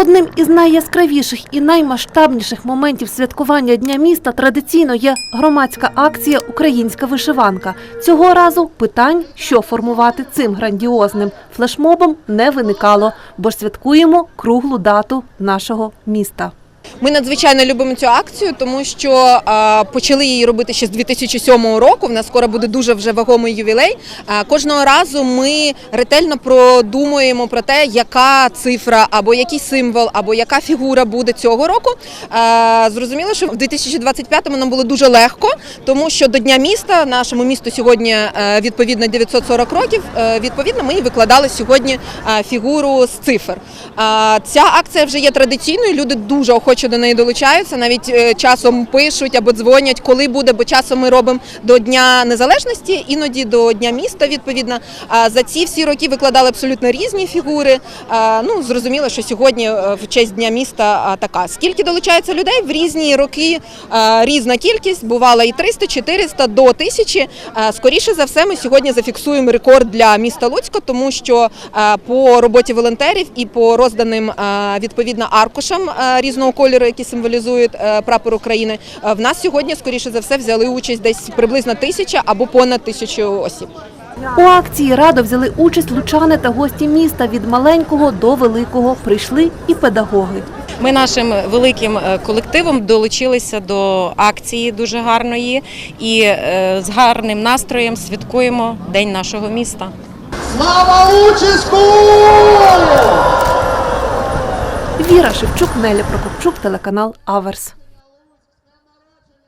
Одним із найяскравіших і наймасштабніших моментів святкування Дня міста традиційно є громадська акція Українська вишиванка. Цього разу питань, що формувати цим грандіозним флешмобом, не виникало, бо святкуємо круглу дату нашого міста. Ми надзвичайно любимо цю акцію, тому що е, почали її робити ще з 2007 року. В нас скоро буде дуже вже вагомий ювілей. Е, кожного разу ми ретельно продумуємо про те, яка цифра або який символ, або яка фігура буде цього року. Е, зрозуміло, що в 2025-му нам було дуже легко, тому що до дня міста нашому місту сьогодні відповідно 940 років. Відповідно, ми викладали сьогодні фігуру з цифр. Ця акція вже є традиційною. Люди дуже охоче до неї долучаються. Навіть е, часом пишуть або дзвонять, коли буде, бо часом ми робимо до Дня Незалежності, іноді до Дня міста. Відповідно, за ці всі роки викладали абсолютно різні фігури. Ну зрозуміло, що сьогодні е, в честь Дня міста така. Скільки долучається людей в різні роки? Різна кількість бувала і 300, 400, до 1000. Е, Скоріше за все, ми сьогодні зафіксуємо рекорд для міста Луцька, тому що по роботі волонтерів і по розданим відповідно аркушам різного кольору, які символізують е, прапор України, е, в нас сьогодні скоріше за все взяли участь десь приблизно тисяча або понад тисячу осіб. У акції радо взяли участь лучани та гості міста від маленького до великого. Прийшли і педагоги. Ми нашим великим е, колективом долучилися до акції дуже гарної і з гарним настроєм святкуємо День нашого міста. Слава Лучиську! Шевчук, Неля Прокопчук, телеканал Аверс.